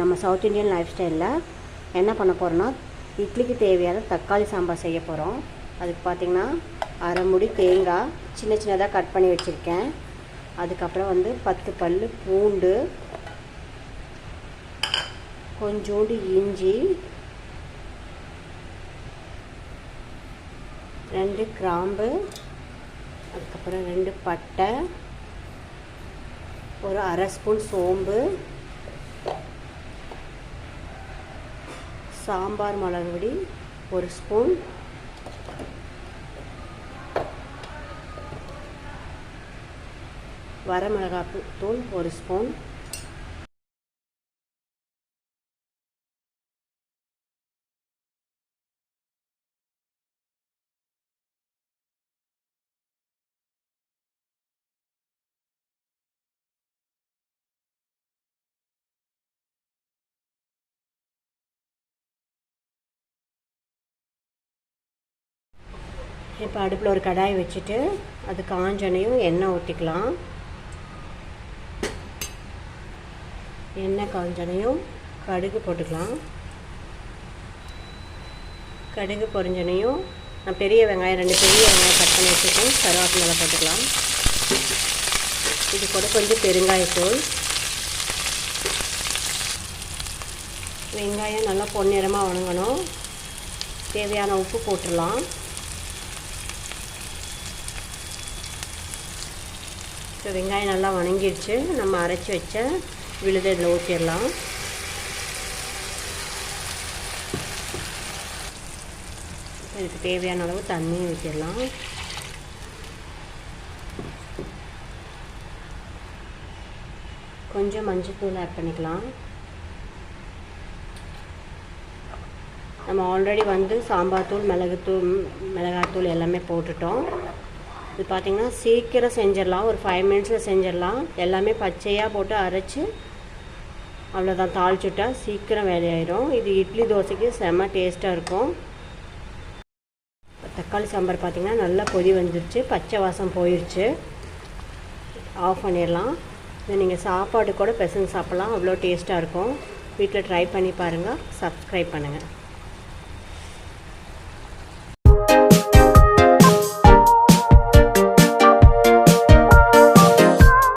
நம்ம south Indian life ஸ்டைலில் என்ன பண்ண போகிறோன்னா இட்லிக்கு தேவையான தக்காளி சாம்பார் செய்ய போகிறோம் அதுக்கு பார்த்திங்கன்னா அரை முடி தேங்காய் சின்ன சின்னதாக கட் பண்ணி வச்சுருக்கேன். அதுக்கப்புறம் வந்து பத்து பல் பூண்டு கொஞ்சோண்டு இஞ்சி ரெண்டு கிராம்பு அதுக்கப்புறம் ரெண்டு பட்டை ஒரு அரை ஸ்பூன் சோம்பு சாம்பார் மிளகுபொடி ஒரு ஸ்பூன். வரமிளகாய் தூள் ஒரு ஸ்பூன். இப்போ அடுப்பில் ஒரு கடாய் வச்சுட்டு அது காஞ்சனையும் எண்ணெய் ஊற்றிக்கலாம். எண்ணெய் காஞ்சனையும் கடுகு போட்டுக்கலாம். கடுகு பொரிஞ்சனையும் நான் பெரிய வெங்காயம் ரெண்டு பெரிய வெங்காயம் கட் பண்ணி வச்சுருக்கேன். கருவேப்பிலை போட்டுக்கலாம். இது கூட கொஞ்சம் பெருங்காயத்தூள். வெங்காயம் நல்லா பொன்னிறமாக வணங்கணும். தேவையான உப்பு போட்டுடலாம். இப்போ வெங்காயம் நல்லா வணங்கிடுச்சு. நம்ம அரைச்சி வச்ச விழுதை இதில் ஊற்றிடலாம் இதுக்கு தேவையான அளவு தண்ணியும் ஊற்றிடலாம் கொஞ்சம் மஞ்சத்தூள் ஆட் பண்ணிக்கலாம். நம்ம ஆல்ரெடி வந்து சாம்பார் தூள் மிளகுத்தூள் மிளகாத்தூள் எல்லாமே போட்டுட்டோம். இது பார்த்திங்கன்னா சீக்கிரம் செஞ்சிடலாம். ஒரு ஃபைவ் மினிட்ஸில் செஞ்சிடலாம். எல்லாமே பச்சையாக போட்டு அரைச்சி அவ்வளோதான் தாளிச்சுட்டா சீக்கிரம் வேலையாயிடும் இது இட்லி தோசைக்கு செம்ம டேஸ்ட்டாக இருக்கும். தக்காளி சாம்பார் பார்த்திங்கன்னா நல்லா கொதி வந்துருச்சு. பச்சை வாசம் போயிடுச்சு ஆஃப் பண்ணிடலாம். இதை நீங்கள் சாப்பாடு கூட பெசஞ்சு சாப்பிட்லாம். அவ்வளோ டேஸ்ட்டாக இருக்கும். வீட்டில் ட்ரை பண்ணி பாருங்கள் சப்ஸ்கிரைப் பண்ணுங்கள்